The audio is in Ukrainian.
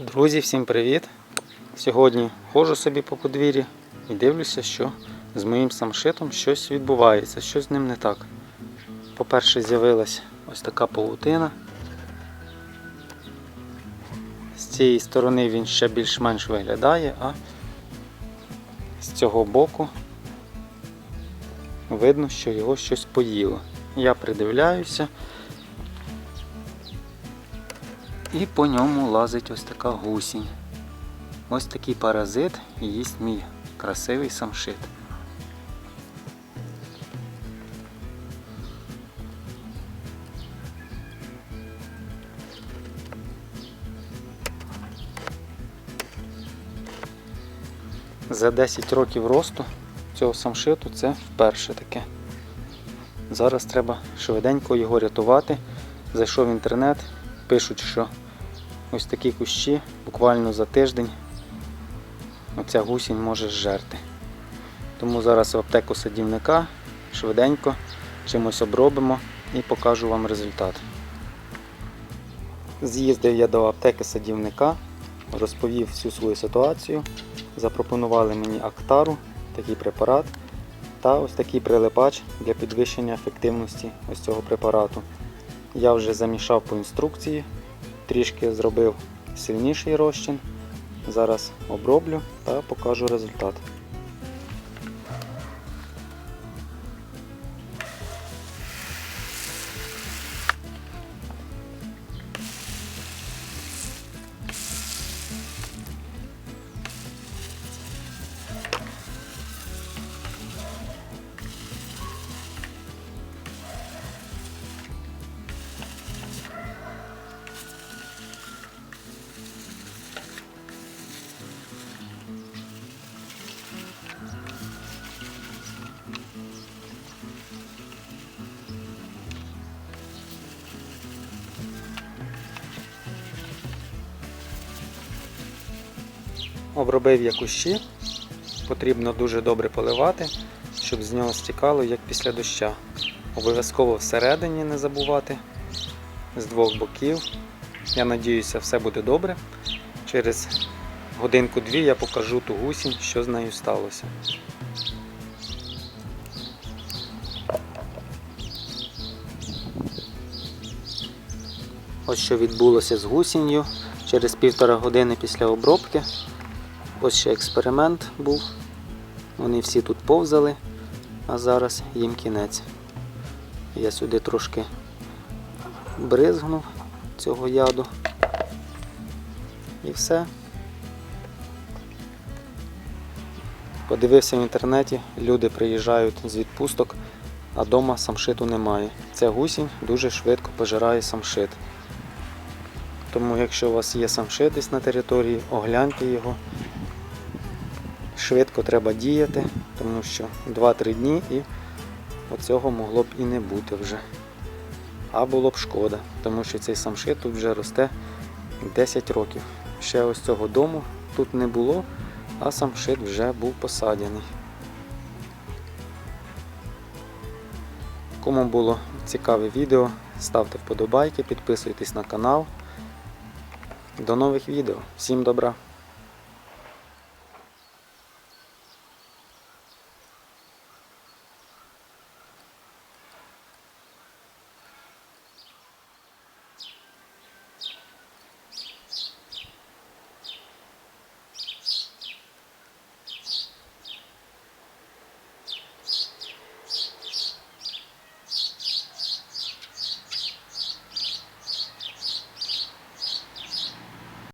Друзі, всім привіт! Сьогодні ходжу собі по подвір'ї і дивлюся, що з моїм самшитом щось відбувається, щось з ним не так. По-перше, з'явилась ось така павутина. З цієї сторони він ще більш-менш виглядає, а з цього боку видно, що його щось поїло. Я придивляюся. І по ньому лазить ось така гусінь. Ось такий паразит їсть мій красивий самшит. За 10 років росту цього самшиту це вперше таке. Зараз треба швиденько його рятувати. Зайшов в інтернет, пишуть, що ось такі кущі буквально за тиждень оця гусінь може зжерти. Тому зараз в аптеку садівника швиденько чимось обробимо і покажу вам результат. З'їздив я до аптеки садівника, розповів всю свою ситуацію. Запропонували мені Актару, такий препарат, та ось такий прилипач для підвищення ефективності ось цього препарату. Я вже замішав по інструкції, трішки зробив сильніший розчин. Зараз оброблю та покажу результат. Обробив я кущі, потрібно дуже добре поливати, щоб з нього стікало як після доща. Обов'язково всередині не забувати, з двох боків. Я надіюся, все буде добре. Через годинку-дві я покажу ту гусінь, що з нею сталося. Ось що відбулося з гусінню через півтора години після обробки. Ось ще експеримент був. Вони всі тут повзали, а зараз їм кінець. Я сюди трошки бризгнув цього яду. І все. Подивився в інтернеті, люди приїжджають з відпусток, а вдома самшиту немає. Ця гусінь дуже швидко пожирає самшит. Тому якщо у вас є самшит десь на території, огляньте його. Швидко треба діяти, тому що 2-3 дні і оцього могло б і не бути вже. А було б шкода, тому що цей самшит тут вже росте 10 років. Ще ось цього дому тут не було, а самшит вже був посадяний. Кому було цікаве відео, ставте вподобайки, підписуйтесь на канал. До нових відео. Всім добра!